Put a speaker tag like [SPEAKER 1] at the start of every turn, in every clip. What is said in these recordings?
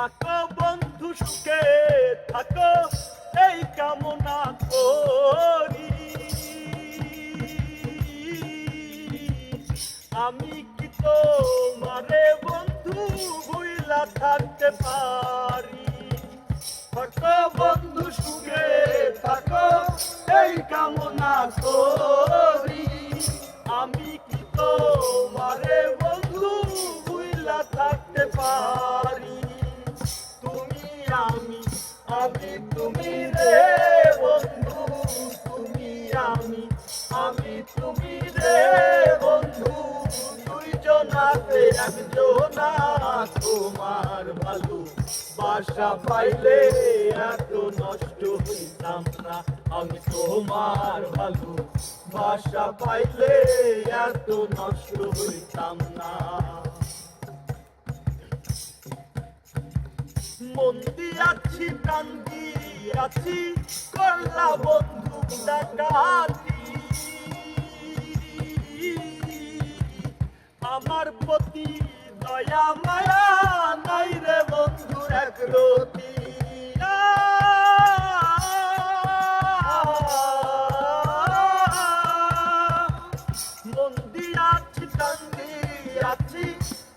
[SPEAKER 1] থাকো বন্ধু সুখে, থাকো, এই কামনা করি। আমি কি তো মারে বন্ধু ভুইলা থাকতে পারি? থাকো বন্ধু সুখে, থাকো, এই কামনা করি। আমি আমি তুমি রে বন্ধু তুমি আমি আমি তুমি রে বন্ধু দুইজনাতে একজনা তোমার ভালো বাসা পাইলে এত নষ্ট হইতাম না আমি তোমার ভালো বাসা পাইলে এত নষ্ট হইতাম না মন দিয়াছি প্রাণ দিয়াছি করলা বন্ধু ডাকাতি আমার প্রতি দয়া, মায়া নাই রে বন্ধু, এক রতি। মন দিয়াছি প্রাণ দিয়াছি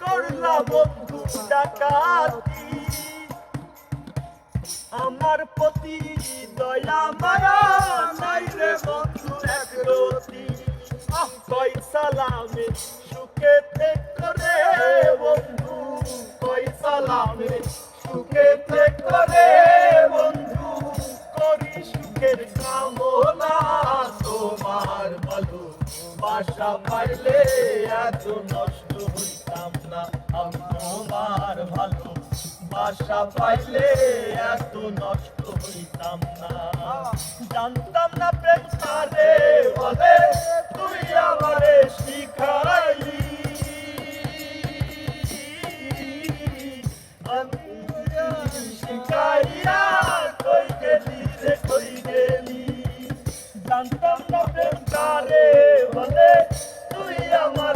[SPEAKER 1] করলা বন্ধু ডাকাতি আমার প্রতি দয়া, মায়া নাই রে বন্ধু, এক রতি। কই সালামে সুখে থেকে রে বন্ধু কই সালামে সুখে থেকে রে বন্ধু, করি সুখের কামনা তোমার ভালো বাসা পাইলে এত নষ্ট হইতাম না, আমি ভালো বাসা পাইলে এত নষ্ট হইতাম না। জানতাম না প্রেম কারে বলে তুই আমারে শিখাইলি। শিখাইয়া কই গেলি রে কই গেলি জানতাম না প্রেম কারে বলে তুই আমারে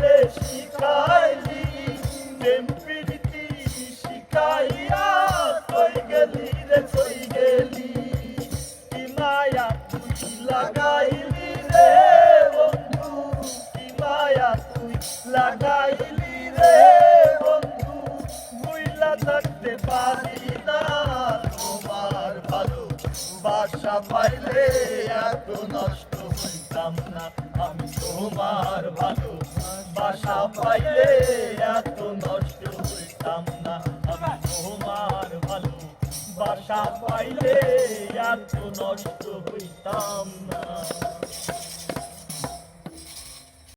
[SPEAKER 1] লাগাইলি থাকতে পারি না। তোমার ভালো বাসা পাইলে এত নষ্ট হইতাম না। আমি ভালো বাসা পাইলে এত নষ্ট হইতাম না। আমি ভালো বাসা পাইলে এত নষ্ট হইতাম না।